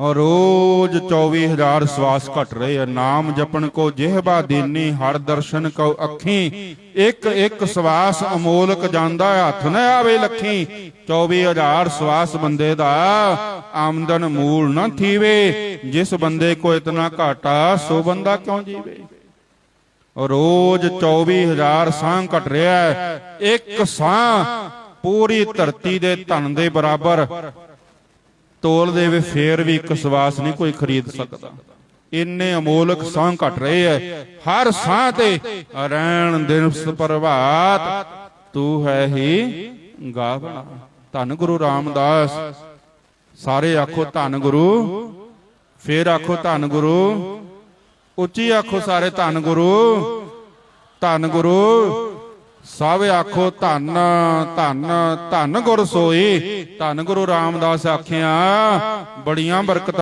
ਔਰ ਰੋਜ਼ 24000 ਸਵਾਸ ਘਟ ਰਹੇ ਆ। ਨਾਮ ਜਪਣ ਕੋ ਜਿਹਬਾ ਦੀਨੀ, ਹਰ ਦਰਸ਼ਨ ਕੋ ਅੱਖੀ। ਇੱਕ ਇੱਕ ਸਵਾਸ ਅਮੋਲਕ ਜਾਂਦਾ ਹੱਥ ਨਾ ਆਵੇ ਲੱਖੀ। 24000 ਸਵਾਸ ਬੰਦੇ ਦਾ ਆਮਦਨ ਮੂਲ ਨਾ ਥੀਵੇ। ਜਿਸ ਬੰਦੇ ਕੋ ਇਤਨਾ ਘਾਟਾ, ਸੋ ਬੰਦਾ ਕਿਉਂ ਜੀਵੇ? ਔਰ ਰੋਜ਼ 24000 ਸਾਹ ਘਟ ਰਿਹਾ ਇੱਕ ਸਾਹ ਪੂਰੀ ਧਰਤੀ ਦੇ ਧਨ ਦੇ ਬਰਾਬਰ ਤੋਲ ਦੇਵੇ, ਫੇਰ ਵੀ ਇੱਕ ਸਵਾਸ ਨਹੀਂ ਕੋਈ ਖਰੀਦ ਸਕਦਾ। ਇੰਨੇ ਅਮੋਲਕ ਸਾਹ ਘਟ ਰਹੇ ਐ। ਹਰ ਸਾਹ ਤੇ ਰਹਿਣ ਦਿਵਸ ਪ੍ਰਭਾਤ ਤੂੰ ਹੈ ਹੀ ਗਾਵਣਾ ਧੰਨ ਗੁਰੂ ਰਾਮਦਾਸ। ਸਾਰੇ ਆਖੋ ਧੰਨ ਗੁਰੂ, ਫੇਰ ਆਖੋ ਧੰਨ ਗੁਰੂ। ਉੱਚੀ ਆਖੋ ਸਾਰੇ ਧੰਨ ਗੁਰੂ। ਧੰਨ ਗੁਰੂ। ਸਭ ਆਖੋ ਧੰਨ ਧੰਨ ਧੰਨ ਗੁਰ ਸੋਈ। ਧੰਨ ਗੁਰੂ ਰਾਮਦਾਸ ਆਖਿਆ ਬੜੀਆਂ ਬਰਕਤਾਂ